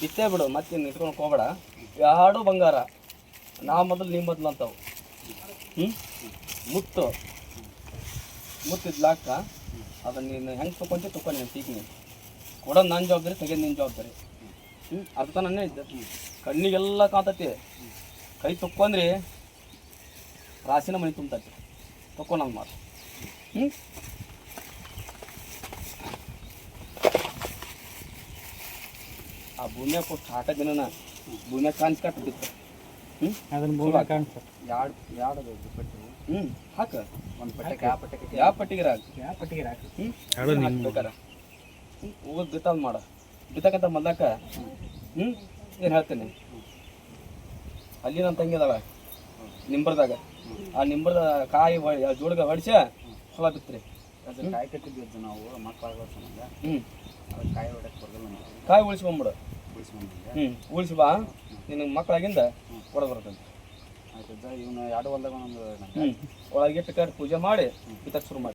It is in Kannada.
ಬಿತ್ತೇ ಬಿಡು ಮತ್ತೆ ಇಟ್ಕೊಂಡು ಹೋಗ್ಬೇಡ. ಯಾಡು ಬಂಗಾರ, ನಾ ಮೊದಲು ನಿಮ್ಮ ಮೊದಲು ಅಂತವು. ಹ್ಞೂ ಮುತ್ತು. ಮುತ್ತಿದ್ಲಾಕ ಅದನ್ನ ನೀನು ಹೆಂಗೆ ತೊಗೊಂತಿ ತೊಗೊಂಡು ನೀನು ತೀಕ್ ನೀನು ಕೊಡೋದು ನನ್ನ ಜವಾಬ್ದಾರಿ, ತೆಗೆದು ನಿನ್ನ ಜವಾಬ್ದಾರಿ. ಹ್ಞೂ ಅರ್ಥ ನನ್ನೇ ಇದ್ದ. ಕಣ್ಣಿಗೆಲ್ಲ ಕಾಂತತಿ ಕೈ ತೊಕ್ಕೊಂದ್ರಿ ರಾಸಿನ ಮನೆ ತುಂಬತೈತಿ. ತೊಕೊ ನನ್ನ ಮಾತು. ಹ್ಞೂ ಆ ಭೂಮಿಯಾಗ ಕೊಟ್ಟು ಹಾಕದಿನ ಭೂಮಿಯಾಗ ಕಾಣಿಸ್ ಕಟ್ಟು ಬಿತ್ತು. ಹ್ಞೂ ಅದನ್ನ ಭೂಮಿ ಕಾಣಿಸ್ತದೆ ಎರಡು ಎರಡು ದುಪ್ಪಟ್ಟು ಹ್ಞೂ ಹಾಕ. ಒಂದು ಪಟ್ಟಕ್ಕೆ ಯಾವ ಪಟ್ಟಕ್ಕೆ ಯಾವ ಪಟ್ಟಿಗೆ ಹಾಕಿ ಯಾವ ಪಟ್ಟಿಗೆ ಹಾಕಿ ಹ್ಞೂ ಬೇಕಾರ ಹೋಗೋದು ಬಿತ್ತಾದ ಮಾಡ. ಬಿತ್ತಕಂತ ಮಲ್ಲಾಕ ಹ್ಞೂ ಏನು ಹೇಳ್ತೇನೆ? ಅಲ್ಲಿ ನನ್ನ ತಂಗಿ ಅದಾಳ ನಿಂಬರ್ದಾಗ. ಆ ನಿಂಬರ್ದ ಕಾಯಿ ಜೋಡಗ ಹೊಡಿಸ ಹೊಲ ಬಿತ್ತರಿ ಅದು ಕಾಯಿ ಕಟ್ಟಿದ್ವಿ ನಾವು ಮಕ್ಕಳಾಗೋ ಸಂಬಂಧ. ಹ್ಞೂ ಅದಕ್ಕೆ ಕಾಯಿ ಹೊಡಕ್ಕೆ ಬರಲ್ಲ ಅಂತ ಕಾಯಿ ಉಳಿಸ್ಕೊಂಬಿಡು. ಹ್ಞೂ ಉಳಿಸಿ ಬಾ ನಿನಗೆ ಮಕ್ಕಳಾಗಿಂದ ಕೊಡ ಬರ್ತಂತೆ ಆಯ್ತು ಇವನು ಎರಡು ಹೊಲ್ದಾಗ ಒಂದು ಒಳಗೆ ಇಟ್ಟು ಕರ್ ಪೂಜೆ ಮಾಡಿ ಬಿತ್ತಕ್ಕೆ ಶುರು ಮಾಡಿ